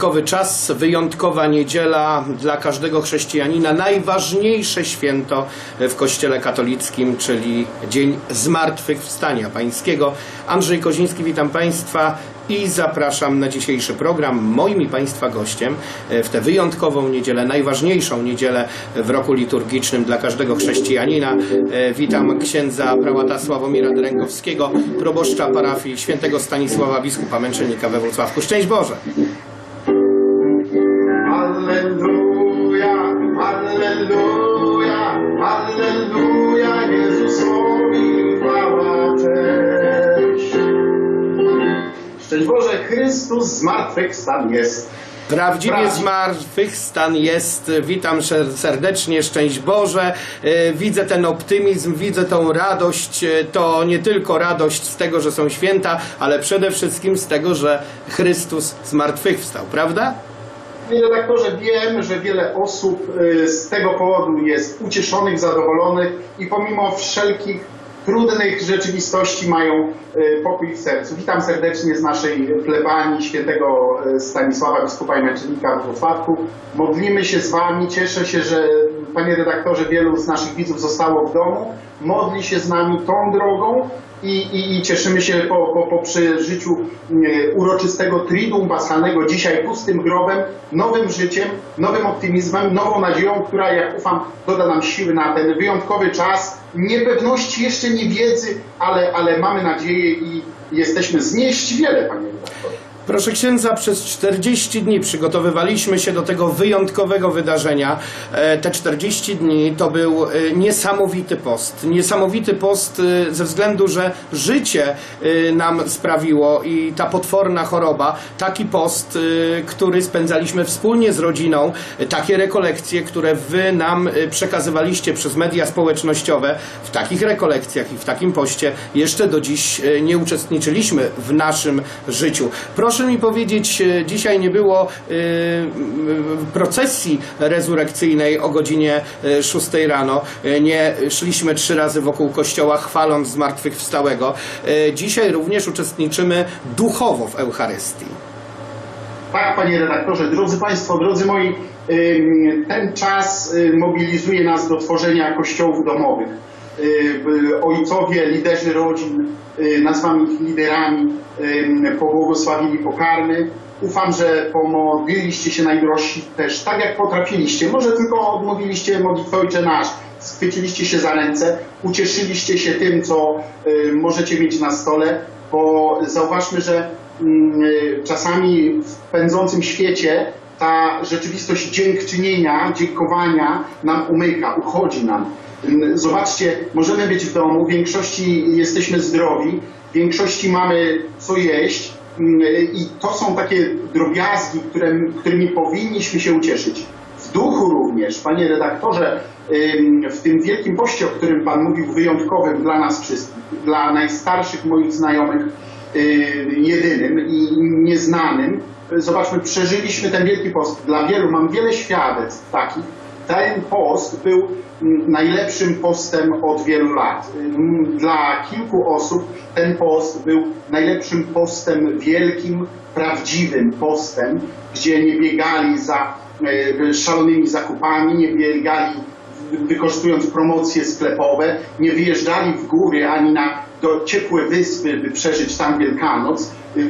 Wyjątkowy czas, wyjątkowa niedziela dla każdego chrześcijanina, najważniejsze święto w Kościele katolickim, czyli Dzień Zmartwychwstania Pańskiego. Andrzej Koziński, witam Państwa i zapraszam na dzisiejszy program. Moim i Państwa gościem w tę wyjątkową niedzielę, najważniejszą niedzielę w roku liturgicznym dla każdego chrześcijanina. E, Witam księdza prałata Sławomira Dręgowskiego, proboszcza parafii świętego Stanisława, biskupa męczennika we Wrocławku. Szczęść Boże! Chrystus zmartwychwstał jest. Prawdziwie zmartwychwstan jest. Witam serdecznie, szczęść Boże. E, Widzę ten optymizm, widzę tą radość. E, To nie tylko radość z tego, że są święta, ale przede wszystkim z tego, że Chrystus zmartwychwstał, prawda? Panie redaktorze, wiem, że wiele osób y, z tego powodu jest ucieszonych, zadowolonych i pomimo wszelkich trudnych rzeczywistości mają y, pokój w sercu. Witam serdecznie z naszej plebanii świętego y, Stanisława, biskupa i męczennika w Wrocławku. Modlimy się z Wami. Cieszę się, że Panie redaktorze, wielu z naszych widzów zostało w domu. Modli się z nami tą drogą i, i, i cieszymy się po, po, po przeżyciu e, uroczystego Triduum Paschalnego dzisiaj pustym grobem, nowym życiem, nowym optymizmem, nową nadzieją, która jak ufam doda nam siły na ten wyjątkowy czas niepewności, jeszcze nie wiedzy, ale, ale mamy nadzieję i jesteśmy znieść wiele, panie redaktorze. Proszę księdza, przez 40 dni przygotowywaliśmy się do tego wyjątkowego wydarzenia. E, Te 40 dni to był e, niesamowity post. Niesamowity post e, ze względu, że życie nam sprawiło i ta potworna choroba, taki post, który spędzaliśmy wspólnie z rodziną, takie rekolekcje, które wy nam przekazywaliście przez media społecznościowe, w takich rekolekcjach i w takim poście jeszcze do dziś nie uczestniczyliśmy w naszym życiu. Proszę mi powiedzieć, e, dzisiaj nie było e, procesji rezurekcyjnej o godzinie e, 6 rano. E, Nie szliśmy trzy razy wokół kościoła chwaląc zmartwychwstałego. Dzisiaj również uczestniczymy duchowo w Eucharystii. Tak, panie redaktorze, drodzy Państwo, drodzy moi, ten czas mobilizuje nas do tworzenia kościołów domowych. Y, y, Ojcowie, liderzy rodzin, y, nazywamy ich liderami, ym, pobłogosławili pokarmy. Ufam, że pomodliliście się najdrożsi też tak, jak potrafiliście. Może tylko odmówiliście modlitwę Ojcze Nasz, schwyciliście się za ręce, ucieszyliście się tym, co y, możecie mieć na stole, bo zauważmy, że mm, y, czasami w pędzącym świecie ta rzeczywistość dziękczynienia, dziękowania nam umyka, uchodzi nam. Mm, Zobaczcie, możemy być w domu, w większości jesteśmy zdrowi, w większości mamy co jeść mm, i to są takie drobiazgi, którymi powinniśmy się ucieszyć. W duchu również, panie redaktorze, w tym wielkim poście, o którym pan mówił, wyjątkowym dla nas wszystkich, dla najstarszych moich znajomych, jedynym i nieznanym. Zobaczmy, przeżyliśmy ten wielki post. Dla wielu, mam wiele świadectw takich. Ten post był mm, najlepszym postem od wielu lat. Ym, Dla kilku osób ten post był najlepszym postem, wielkim, prawdziwym postem, gdzie nie biegali za e, szalonymi zakupami, nie biegali wykorzystując promocje sklepowe, nie wyjeżdżali w góry ani na do ciepłe wyspy, by przeżyć tam Wielkanoc. Y, y,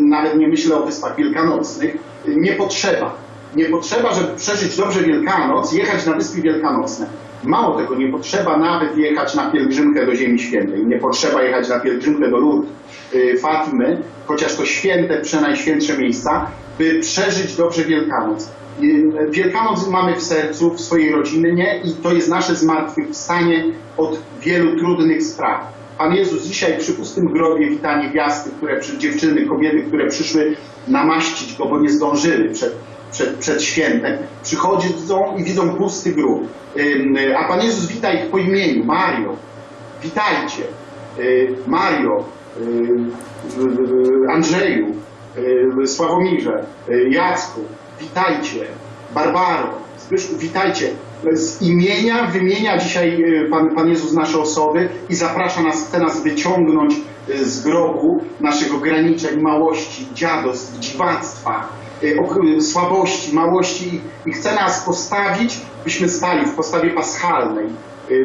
Nawet nie myślę o wyspach wielkanocnych. Nie potrzeba. Nie potrzeba, żeby przeżyć dobrze Wielkanoc, jechać na wyspy wielkanocne. Mało tego, nie potrzeba nawet jechać na pielgrzymkę do Ziemi Świętej. Nie potrzeba jechać na pielgrzymkę do Lourdes, y, Fatimy, chociaż to święte, przenajświętsze miejsca, by przeżyć dobrze Wielkanoc. Y, Wielkanoc mamy w sercu, w swojej rodzinie i to jest nasze zmartwychwstanie od wielu trudnych spraw. Pan Jezus dzisiaj przy pustym grobie wita niewiasty, które, dziewczyny, kobiety, które przyszły namaścić Go, bo nie zdążyły przed, przed, przed świętem. Przychodzą i widzą pusty grób. A Pan Jezus wita ich po imieniu. Mario, witajcie. Y, Mario, y, Andrzeju, Sławomirze, Jacku, witajcie. Barbaro, Zbyszku, witajcie. Z imienia wymienia dzisiaj y, Pan, Pan Jezus nasze osoby i zaprasza nas, chce nas wyciągnąć y, z grobu naszych ograniczeń, małości, dziadostw, dziwactwa, y, słabości, małości i chce nas postawić, byśmy stali w postawie paschalnej.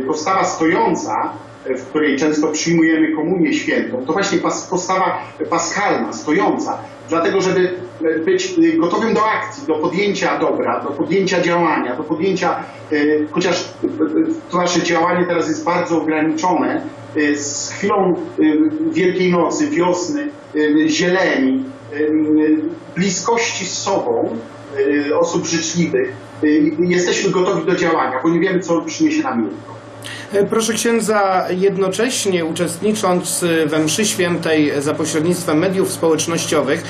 Postawa stojąca, w której często przyjmujemy komunię świętą, to właśnie postawa paschalna, stojąca, dlatego żeby być y, gotowym do akcji, do podjęcia dobra, do podjęcia działania, do podjęcia, y, chociaż y, to nasze działanie teraz jest bardzo ograniczone, z chwilą Wielkiej Nocy, wiosny, zieleni, bliskości z sobą, osób życzliwych, jesteśmy gotowi do działania, bo nie wiemy, co przyniesie nam jutro. E, Proszę księdza, jednocześnie uczestnicząc e, we mszy świętej za pośrednictwem mediów społecznościowych,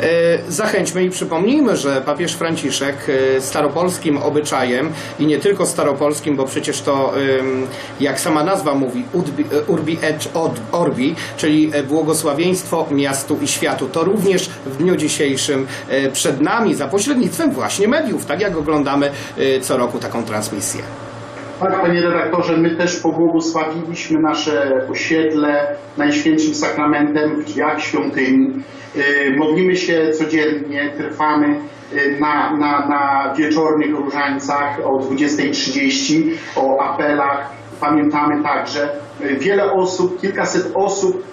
e, zachęćmy i przypomnijmy, że papież Franciszek staropolskim obyczajem i nie tylko staropolskim, bo przecież to, jak sama nazwa mówi, urbi, et orbi, czyli błogosławieństwo miastu i światu. To również w dniu dzisiejszym przed nami za pośrednictwem właśnie mediów, tak jak oglądamy co roku taką transmisję. Tak, panie redaktorze, my też pobłogosławiliśmy nasze osiedle Najświętszym Sakramentem w drzwiach świątyni. Yy, Modlimy się codziennie, trwamy yy, na, na, na wieczornych różańcach o 20.30, o apelach. Pamiętamy także, yy, wiele osób, kilkaset osób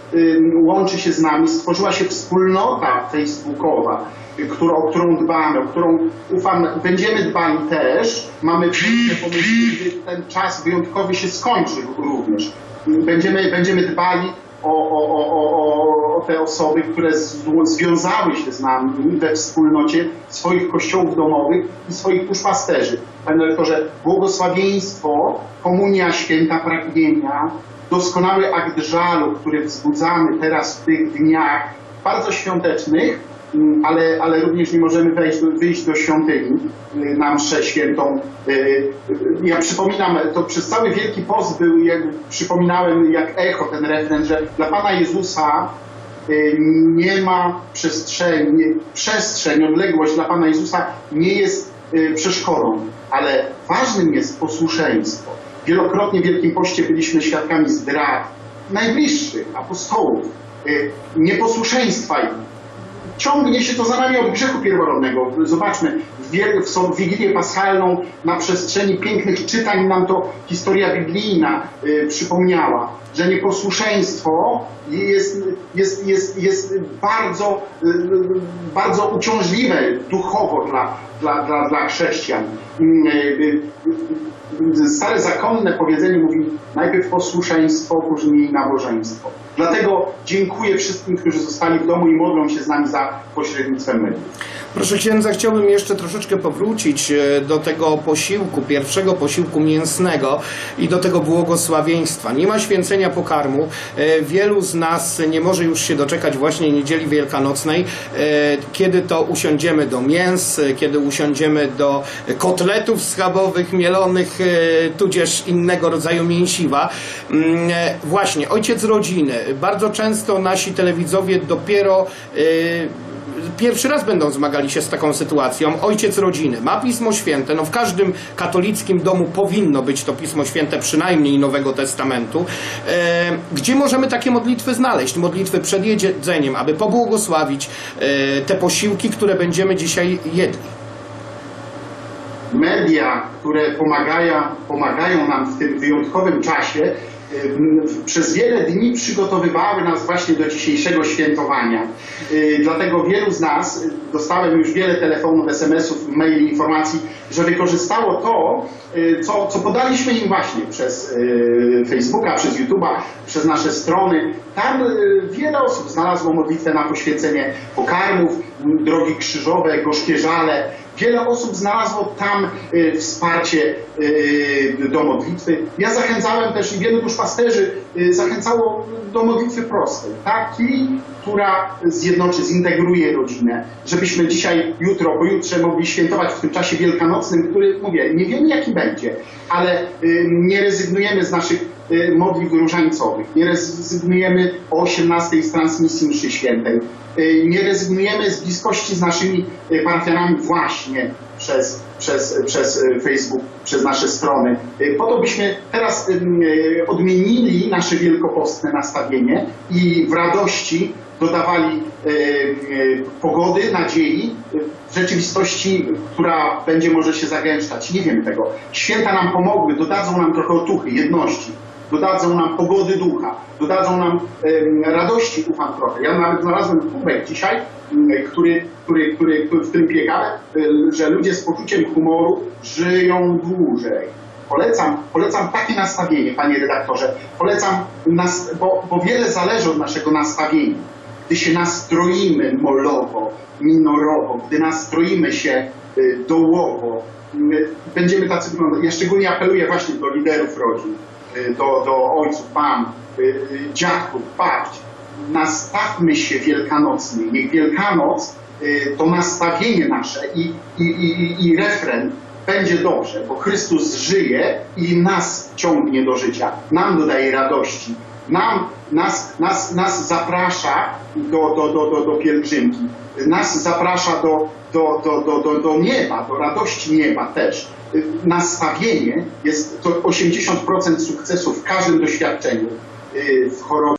łączy się z nami. Stworzyła się wspólnota facebookowa którą, o którą dbamy, o którą ufam, będziemy dbali też. Mamy piękne pomysły, gdy ten czas wyjątkowy się skończy również. Będziemy, będziemy dbali o, o, o, o, te osoby, które z, związały się z nami we wspólnocie swoich kościołów domowych i swoich duszpasterzy. Panie rektorze, błogosławieństwo, komunia święta pragnienia, doskonały akt żalu, który wzbudzamy teraz w tych dniach bardzo świątecznych, ale, ale również nie możemy wejść, wyjść do świątyni y, na mszę świętą. Y, y, Ja przypominam, to przez cały Wielki Post był, jak przypominałem jak echo ten refren, że dla Pana Jezusa nie ma przestrzeni, przestrzeń, odległość dla Pana Jezusa nie jest przeszkodą, ale ważnym jest posłuszeństwo. Wielokrotnie w Wielkim Poście byliśmy świadkami zdrad najbliższych apostołów, nieposłuszeństwa im ciągnie się to za nami od grzechu pierworodnego. Zobaczmy, w, w Wigilię Paschalną na przestrzeni pięknych czytań nam to historia biblijna y, przypomniała, że nieposłuszeństwo jest, jest, jest, jest bardzo, y, y, bardzo uciążliwe duchowo dla, dla, dla, dla chrześcijan. Mm, y, y, y, Stare zakonne powiedzenie mówi najpierw posłuszeństwo, później nabożeństwo. Dlatego dziękuję wszystkim, którzy zostali w domu i modlą się z nami za pośrednictwem mediów. Proszę księdza, chciałbym jeszcze troszeczkę powrócić e, do tego posiłku, pierwszego posiłku mięsnego i do tego błogosławieństwa. Nie ma święcenia pokarmu. E, Wielu z nas nie może już się doczekać właśnie niedzieli wielkanocnej, e, kiedy to usiądziemy do mięs, e, kiedy usiądziemy do kotletów schabowych, mielonych, e, tudzież innego rodzaju mięsiwa. Mm, e, Właśnie, ojciec rodziny. Bardzo często nasi telewidzowie dopiero e, pierwszy raz będą zmagali się z taką sytuacją. Ojciec rodziny ma Pismo Święte. No w każdym katolickim domu powinno być to Pismo Święte, przynajmniej Nowego Testamentu. E, gdzie możemy takie modlitwy znaleźć? Modlitwy przed jedzeniem, aby pobłogosławić e, te posiłki, które będziemy dzisiaj jedli. Media, które pomagają, pomagają nam w tym wyjątkowym czasie, ym, przez wiele dni przygotowywały nas właśnie do dzisiejszego świętowania. Y, Dlatego wielu z nas, y, dostałem już wiele telefonów, SMS-ów, maili, informacji, że wykorzystało to, y, co, co podaliśmy im właśnie przez y, Facebooka, przez YouTube'a, przez nasze strony. Tam y, wiele osób znalazło modlitwę na poświęcenie pokarmów, drogi krzyżowe, gorzkie żale. Wiele osób znalazło tam y, wsparcie y, do modlitwy. Ja zachęcałem też i wielu duszpasterzy y, zachęcało do modlitwy prostej, takiej, która zjednoczy, zintegruje rodzinę, żebyśmy dzisiaj, jutro, pojutrze mogli świętować w tym czasie wielkanocnym, który, mówię, nie wiemy jaki będzie, ale y, nie rezygnujemy z naszych modlitw różańcowych, nie rezygnujemy o 18 z transmisji mszy świętej, y, nie rezygnujemy z bliskości z naszymi y, parafianami właśnie przez, przez, przez y, Facebook, przez nasze strony, y, po to byśmy teraz y, y, odmienili nasze wielkopostne nastawienie i w radości dodawali pogody, nadziei, e, rzeczywistości, która będzie może się zagęszczać. Nie wiem tego. Święta nam pomogły, dodadzą nam trochę otuchy, jedności, dodadzą nam pogody ducha, dodadzą nam radości, ufam trochę. Ja nawet znalazłem kubek dzisiaj, m, który, który, który, który, w którym piekałem, e, że ludzie z poczuciem humoru żyją dłużej. Polecam, polecam takie nastawienie, panie redaktorze. Polecam, nas, bo, bo wiele zależy od naszego nastawienia. Gdy się nastroimy molowo, minorowo, gdy nastroimy się y, dołowo, y, będziemy tacy wyglądać. Ja szczególnie apeluję właśnie do liderów rodzin, y, do, do ojców, mam, y, y, dziadków, babć. Nastawmy się wielkanocnie. Niech Wielkanoc y, to nastawienie nasze i, i, i, i refren będzie dobrze, bo Chrystus żyje i nas ciągnie do życia, nam dodaje radości, nam, nas, nas, nas zaprasza do, do, do, do, do pielgrzymki, nas zaprasza do, do, do, do, do, do nieba, do radości nieba też. Nastawienie jest to 80% sukcesu w każdym doświadczeniu, y, w chorobie,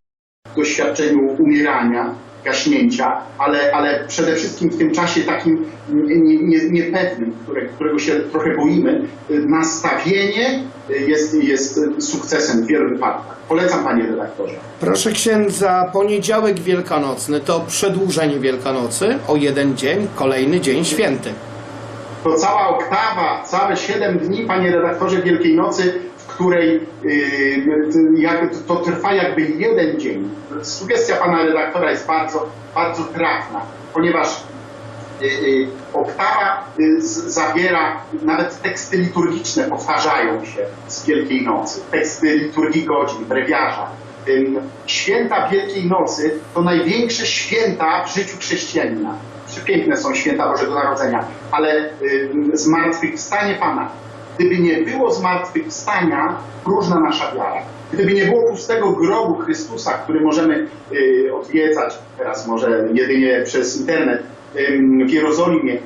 doświadczeniu umierania, gaśnięcia, ale, ale przede wszystkim w tym czasie takim nie- nie- niepewnym, które, którego się trochę boimy, nastawienie jest, jest sukcesem w wielu wypadkach. Polecam panie redaktorze. Proszę księdza, poniedziałek wielkanocny to przedłużenie Wielkanocy o jeden dzień, kolejny dzień święty. To cała oktawa, całe 7 dni, panie redaktorze, Wielkiej Nocy, której yy, jak, to trwa jakby jeden dzień. Sugestia pana redaktora jest bardzo, bardzo trafna, ponieważ yy, oktawa zawiera, nawet teksty liturgiczne powtarzają się z Wielkiej Nocy, teksty liturgii godzin, brewiarza. Święta Wielkiej Nocy to największe święta w życiu chrześcijanina. Przepiękne są święta Bożego Narodzenia, ale zmartwychwstanie Pana. Gdyby nie było zmartwychwstania, próżna nasza wiara. Gdyby nie było pustego grobu Chrystusa, który możemy y, odwiedzać, teraz może jedynie przez internet, w Jerozolimie, y,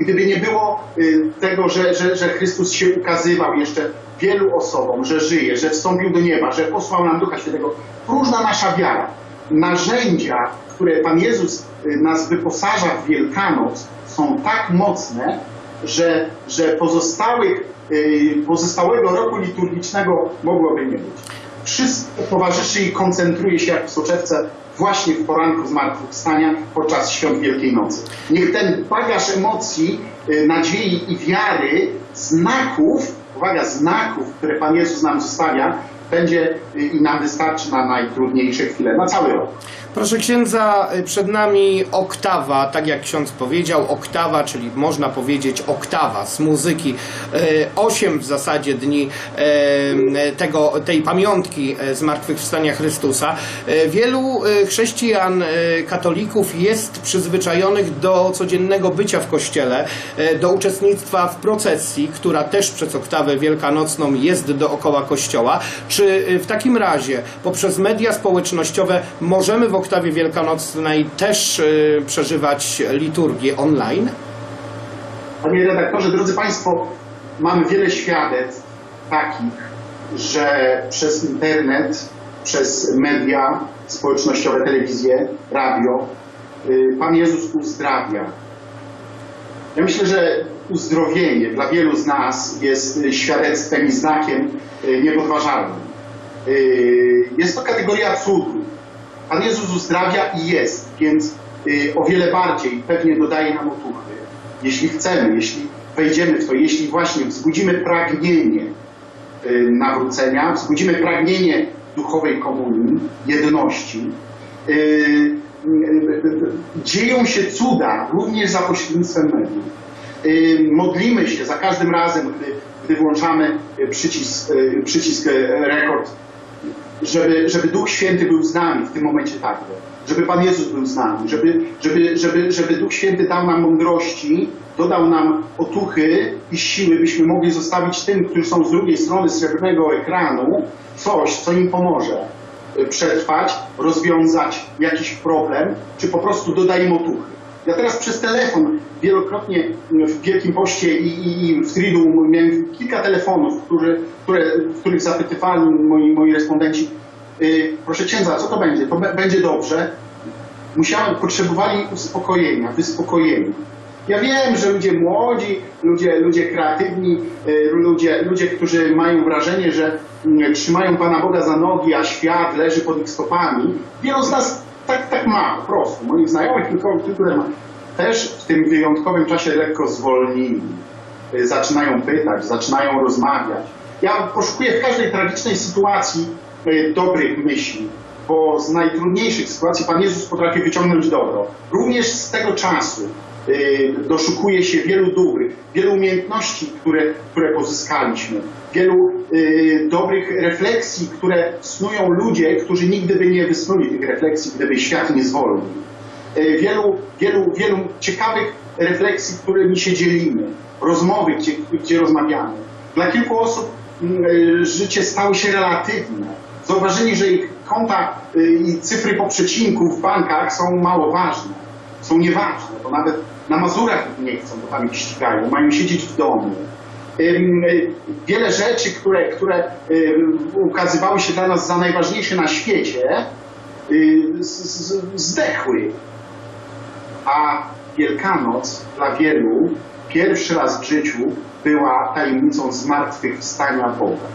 gdyby nie było y, tego, że, że, że Chrystus się ukazywał jeszcze wielu osobom, że żyje, że wstąpił do nieba, że posłał nam Ducha Świętego, próżna nasza wiara. Narzędzia, które Pan Jezus y, nas wyposaża w Wielkanoc, są tak mocne, że, że pozostałych, pozostałego roku liturgicznego mogłoby nie być. Wszystko towarzyszy i koncentruje się jak w soczewce właśnie w poranku zmartwychwstania podczas świąt Wielkiej Nocy. Niech ten bagaż emocji, y, nadziei i wiary, znaków, uwaga, znaków, które Pan Jezus nam zostawia, będzie i nam wystarczy na najtrudniejsze chwile, na cały rok. Proszę księdza, y, przed nami oktawa, tak jak ksiądz powiedział, oktawa, czyli można powiedzieć oktawa z muzyki. Y, Osiem w zasadzie dni y, tego, tej pamiątki zmartwychwstania Chrystusa. Wielu chrześcijan, katolików jest przyzwyczajonych do codziennego bycia w kościele, do uczestnictwa w procesji, która też przez oktawę wielkanocną jest dookoła kościoła. Czy y, w takim razie poprzez media społecznościowe możemy w oktawie wielkanocnej też y, przeżywać liturgię online? Panie redaktorze, drodzy Państwo, mamy wiele świadectw takich, że przez internet, przez media społecznościowe, telewizję, radio, y, Pan Jezus uzdrawia. Ja myślę, że uzdrowienie dla wielu z nas jest świadectwem i znakiem niepodważalnym. Y, Jest to kategoria cudu. Pan Jezus uzdrawia i jest, więc y, o wiele bardziej pewnie dodaje nam otuchy. Jeśli chcemy, jeśli wejdziemy w to, jeśli właśnie wzbudzimy pragnienie y, nawrócenia, wzbudzimy pragnienie duchowej komunii, jedności, dzieją się cuda również za pośrednictwem mediów. Modlimy się za każdym razem, gdy, gdy włączamy przycisk, przycisk rekord żeby, żeby Duch Święty był z nami w tym momencie także. żeby Pan Jezus był z nami, żeby, żeby, żeby, żeby Duch Święty dał nam mądrości, dodał nam otuchy i siły, byśmy mogli zostawić tym, którzy są z drugiej strony srebrnego ekranu, coś, co im pomoże przetrwać, rozwiązać jakiś problem, czy po prostu doda im otuchy. Ja teraz przez telefon wielokrotnie w Wielkim Poście i, i, i w Tridu miałem kilka telefonów, które, które, w których zapytywali moi, moi respondenci, y, proszę księdza, co to będzie? To będzie dobrze. Musiałem, potrzebowali uspokojenia, wyspokojenia. Ja wiem, że ludzie młodzi, ludzie, ludzie kreatywni, y, ludzie, ludzie, którzy mają wrażenie, że mm, trzymają Pana Boga za nogi, a świat leży pod ich stopami. Wielu z nas tak, tak ma, po prostu. Moich znajomych, tylko, które ma. Też w tym wyjątkowym czasie lekko zwolnili. Y, Zaczynają pytać, zaczynają rozmawiać. Ja poszukuję w każdej tragicznej sytuacji y, dobrych myśli, bo z najtrudniejszych sytuacji Pan Jezus potrafi wyciągnąć dobro. Również z tego czasu y, doszukuje się wielu dóbr, wielu umiejętności, które, które pozyskaliśmy, wielu y, dobrych refleksji, które snują ludzie, którzy nigdy by nie wysnuli tych refleksji, gdyby świat nie zwolnił. Y, Wielu, wielu, wielu ciekawych refleksji, którymi się dzielimy, rozmowy, gdzie, gdzie rozmawiamy. Dla kilku osób mm, y, życie stało się relatywne. Zauważyli, że ich konta y, i cyfry po przecinku w bankach są mało ważne, są nieważne, bo nawet na Mazurach nie chcą, bo tam ich ścigają, mają siedzieć w domu. Wiele rzeczy, które, które ukazywały się dla nas za najważniejsze na świecie, y, zdechły. A Wielkanoc dla wielu pierwszy raz w życiu była tajemnicą zmartwychwstania Boga.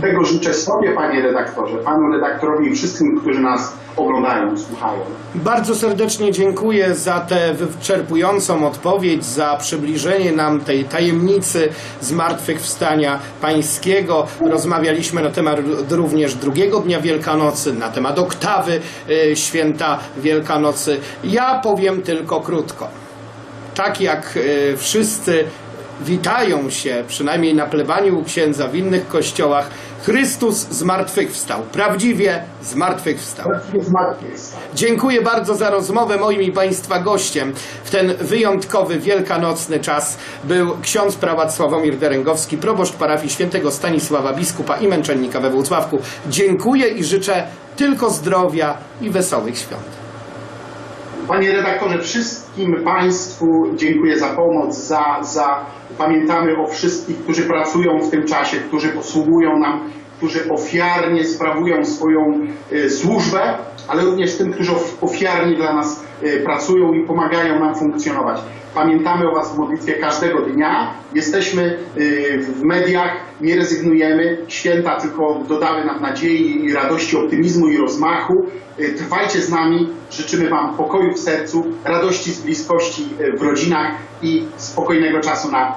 Tego życzę sobie, panie redaktorze, panu redaktorowi i wszystkim, którzy nas oglądają, słuchają. Bardzo serdecznie dziękuję za tę wyczerpującą odpowiedź, za przybliżenie nam tej tajemnicy zmartwychwstania pańskiego. Rozmawialiśmy na temat również drugiego dnia Wielkanocy, na temat oktawy y, święta Wielkanocy. Ja powiem tylko krótko. Tak jak y, wszyscy witają się, przynajmniej na plebanii u księdza w innych kościołach, Chrystus zmartwychwstał. Prawdziwie zmartwychwstał. Dziękuję bardzo za rozmowę. Moim i Państwa gościem w ten wyjątkowy, wielkanocny czas był ksiądz prałat Sławomir Derengowski, proboszcz parafii świętego Stanisława, biskupa i męczennika we Włocławku. Dziękuję i życzę tylko zdrowia i wesołych świąt. Panie redaktorze, wszystkim Państwu dziękuję za pomoc, za, za pamiętamy o wszystkich, którzy pracują w tym czasie, którzy posługują nam, którzy ofiarnie sprawują swoją y, służbę, ale również tym, którzy of- ofiarnie dla nas y, pracują i pomagają nam funkcjonować. Pamiętamy o Was w modlitwie każdego dnia. Jesteśmy y, w mediach, nie rezygnujemy. Święta tylko dodały nam nadziei i radości, optymizmu i rozmachu. Y, Trwajcie z nami. Życzymy Wam pokoju w sercu, radości z bliskości y, w rodzinach i spokojnego czasu na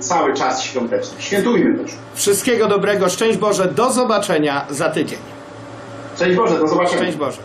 cały czas świąteczny. Świętujmy też. Wszystkiego dobrego, szczęść Boże, do zobaczenia za tydzień. Szczęść Boże, do zobaczenia. Szczęść Boże.